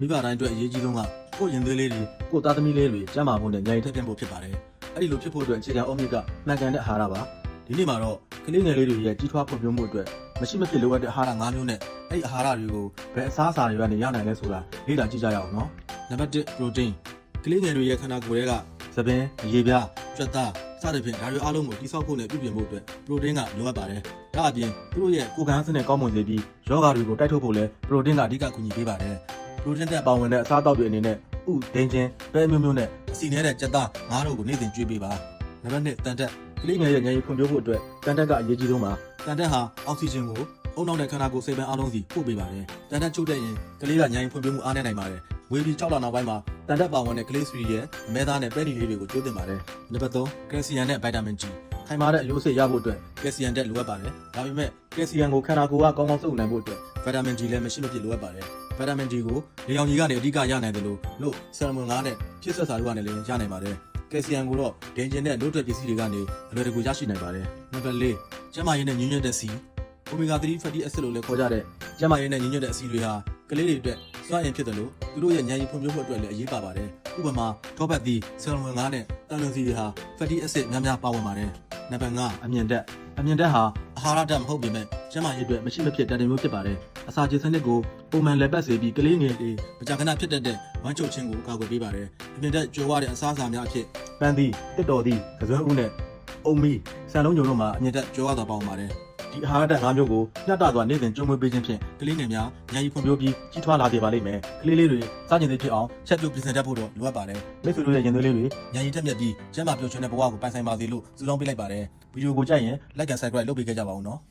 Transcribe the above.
မိဘတိုင်းအတွက်အရေးကြီးဆုံးကကိုယ့်ရင်သွေးလေးတွေကိုယ့်သားသမီးလေးတွေကျန်းမာဖို့နဲ့ဉာဏ်ရည်ထက်သန်ဖို့ဖြစ်ပါတယ်အဲ့ဒီလိုဖြစ်ဖို့အတွက်အခြေခံအုတ်မြစ်ကမှန်ကန်တဲ့အာဟာရပါဒီနေ့မှာတော့ကလေးငယ်လေးတွေရဲ့ကြီးထွားဖွံ့ဖြိုးမှုအတွက်မရှိမဖြစ်လိုအပ်တဲ့အာဟာရ၅မျိုးနဲ့အဲ့ဒီအာဟာရတွေကိုဘယ်အစားအစာတွေကနေရနိုင်လဲဆိုတာလေ့လာကြည့်ကြရအောင်နော်နံပါတ်1 protein ကလေးငယ်တွေရဲ့ခန္ဓာကိုယ်တွေကသပင်အရေပြားကြွက်သားစသဖြင့်ဒါတွေအားလုံးကိုတိစောက်ဖို့နဲ့ပြုပြင်ဖို့အတွက် protein ကလိုအပ်ပါတယ်ဒါအပြင်သူတို့ရဲ့ကိုယ်ခံစနစ်ကောင်းမွန်စေပြီးယောဂါတွေကိုတိုက်ထုတ်ဖို့လဲ protein ကအဓိကကူညီပေးပါတယ် ပရိုတင်းသက်ပါဝင်တဲ့အစားအသောက်တွေအနေနဲ့ဥဒင်းချင်းပဲမျိုးမျိုးနဲ့အစီနေတဲ့ကြက်သားငါးတို့ကိုနေ့စဉ်ကျွေးပေးပါနံပါတ်1တန်တက်ကလေးငယ်ရဲ့ဉာဏ်ရည်ဖွံ့ဖြိုးဖို့အတွက်တန်တက်ကအရေးကြီးဆုံးပါတန်တက်ဟာအောက်ဆီဂျင်ကိုအုံနောက်တဲ့ခန္ဓာကိုယ်စိတ်ပိုင်းအားလုံးစီပို့ပေးပါတယ်တန်တက်ချုပ်တဲ့ရင်ကလေးကဉာဏ်ရည်ဖွံ့ဖြိုးမှုအားနည်းနိုင်ပါတယ်ဝေပြီး6လနောက်ပိုင်းမှာတန်တက်ပါဝင်တဲ့ကလေးဆွေရဲ့အမဲသားနဲ့ပဲတီလေးတွေကိုကျိုးတင်ပါတယ်နံပါတ်3ကယ်လ်ဆီယမ်နဲ့ဗိုက်တာမင် G ခိုင်မာတဲ့အယိုးစိတ်ရဖို့အတွက်ကယ်လ်ဆီယမ်တက်လိုအပ်ပါတယ်ဒါပေမဲ့ကယ်လ်ဆီယမ်ကိုခန္ဓာကိုယ်ကကောင်းကောင်းစုပ်နိုင်ဖို့အတွက် ဗိုက်တာမင် G လည်းမရှိမဖြစ်လိုအပ်ပါတယ်ဗီတာမင် D ကိုလေယောင်ကြီးကနေအဓိကရနိုင်တယ်လို့လို့ဆယ်မွန်9နဲ့ဖြစ်ဆက်စာတို့ကနေလည်းရနိုင်ပါတယ်။ကယ်လ်ဆီယမ်ကိုတော့ဒင်ဂျင်နဲ့နို့ထွက်ပစ္စည်းတွေကနေအလွယ်တကူရရှိနိုင်ပါတယ်။နံပါတ်၄ကျန်းမာရေးနဲ့ညဉ့်ညွတ်တဲ့ဆီအိုမီဂါ3 fatty acid လို့လည်းခေါ်ကြတဲ့ကျန်းမာရေးနဲ့ညဉ့်ညွတ်တဲ့အဆီတွေဟာကလေးတွေအတွက်စွမ်းအင်ဖြစ်တယ်လို့သူတို့ရဲ့ဉာဏ်ရည်ဖွံ့ဖြိုးမှုအတွက်လည်းအရေးပါပါတယ်။ဥပမာထောပတ်သီးဆယ်မွန်9နဲ့တန်လွန်ဆီတွေဟာ fatty acid များများပါဝင်ပါတယ်။နံပါတ်5အမြင့်တက်အမြင့်တက်ဟာအာဟာရဓာတ်မဟုတ်ပေမဲ့ ကျန်းမာရေးအတွက်မရှိမဖြစ်တန်တယ်မျိုးဖြစ်ပါတယ်။အစာချေစနစ်ကိုပုံမှန်လက်ပတ်စေပြီးကလေးငယ်တွေမကြာခဏဖြစ်တတ်တဲ့ဝမ်းချုပ်ခြင်းကိုကာကွယ်ပေးပါတယ်။အမြင့်တက်ကြွယ်ဝတဲ့အစားအစာများအဖြစ်ပန်းသီးတစ်တော်သီးကစွန်းဦးနဲ့အုံမီဆန်လုံးညုံတို့မှာအမြင့်တက်ကြွယ်ဝစွာပါဝင်ပါတယ်။ဒီအာဟာရဓာတ်၅မျိုးကိုမျှတစွာနေ့စဉ်ကြုံမွေးပေးခြင်းဖြင့်ကလေးငယ်များဉာဏ်ရည်ဖွံ့ဖြိုးပြီးကြီးထွားလာစေပါလိမ့်မယ်။ကလေးလေးတွေစားကျင်သိဖြစ်အောင်ချက်ပြုတ်ပြင်ဆင်တတ်ဖို့တော့လိုအပ်ပါတယ်။မိတ်ဆွေတို့ရဲ့ရင်သွေးလေးတွေဉာဏ်ရည်တက်မြတ်ပြီးကျန်းမာပျော်ရွှင်တဲ့ဘဝကိုပိုင်ဆိုင်ပါစေလို့ဆုတောင်းပေးလိုက်ပါတယ်။ဗီဒီယိုကိုကြိုက်ရင် like and subscribe လုပ်ပေးခဲ့ကြပါဦးနော်။